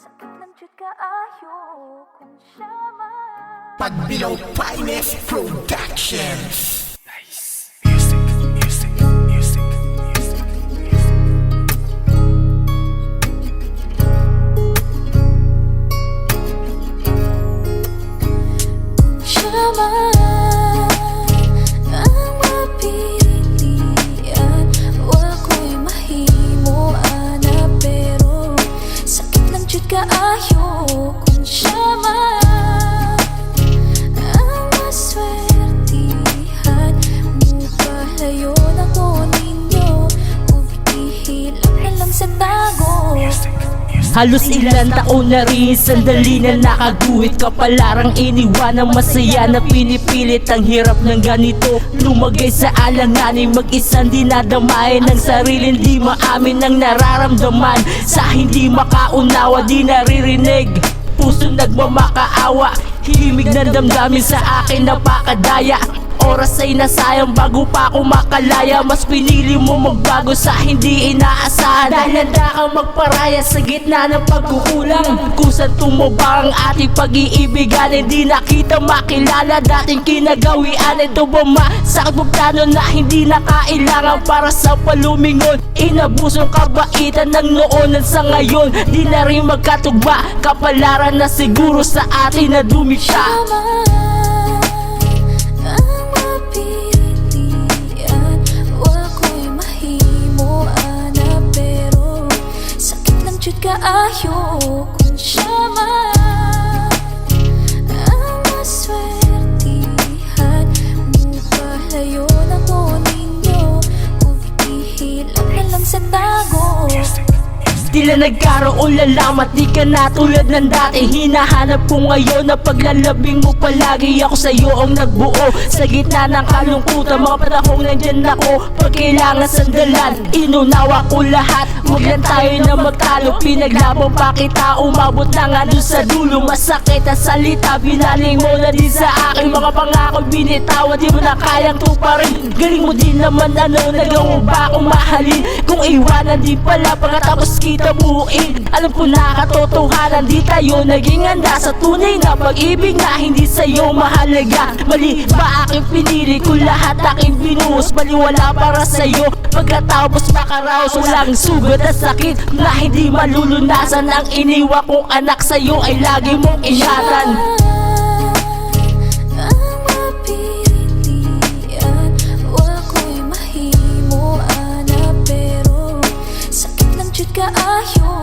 Sakit ng Finest Productions. Come on. Lang Halos ilan taon na rin Sandali na nakaguhit Kapalarang iniwan ng masaya Na pinipilit ang hirap ng ganito. Lumagay sa alanganin Mag-isang dinadamayan ng sariling Di maamin ng nararamdaman. Sa hindi makaunawa Di naririnig. Puso nagmamakaawa Himig ng damdamin sa akin napakadaya Oras ay nasayang bago pa ako makalaya. Mas pinili mo magbago sa hindi inaasahan. Dahil handa kang magparaya sa gitna ng pagkukulang. Kung saan tumaba ang ating pag-iibigan Hindi nakita makilala. Dating kinagawian Ito ba masakit mo plano na hindi na kailangan Para sa palumingon? Inabusong kabaitan ng noonan sa ngayon. Di na rin magkatugma Kapalaran na siguro sa atin na dumikta Tama ang kaayo kung siya man Ang maswertihan Mupalayo na ko ninyo Ug ihilak na lang sa tago Tila nagkaroon lalamat Di ka na tulad ng dati. Hinahanap ko ngayon na paglalabing mo palagi. Ako sa'yo ang nagbuo Sa gitna ng kalungkutan. Mga panahong nandyan ako Pag kailangan sandalan. Inunawa ko lahat Huwag lang tayo na magtalo. Pinaglaban pa kita Umabot na nga dun sa dulo. Masakit ang salita Binaling mo na din sa akin. Mga pangako binitawan Di mo na kayang tuparin. Galing mo din naman ano Nagawa ba akong mahalin? Kung iwanan din pala Pagkatapos kita buuin Alam ko na katotohanan Di tayo naging handa. Sa tunay na pag-ibig na hindi sa'yo mahalaga. Mali ba aking pinili Kung lahat aking binuhos? Baliwala para sa'yo. Pagkatapos makaraos Walang sugat at sakit Na hindi malulunasan. Ang iniwa kong anak sa'yo Ay lagi mong ingatan are you?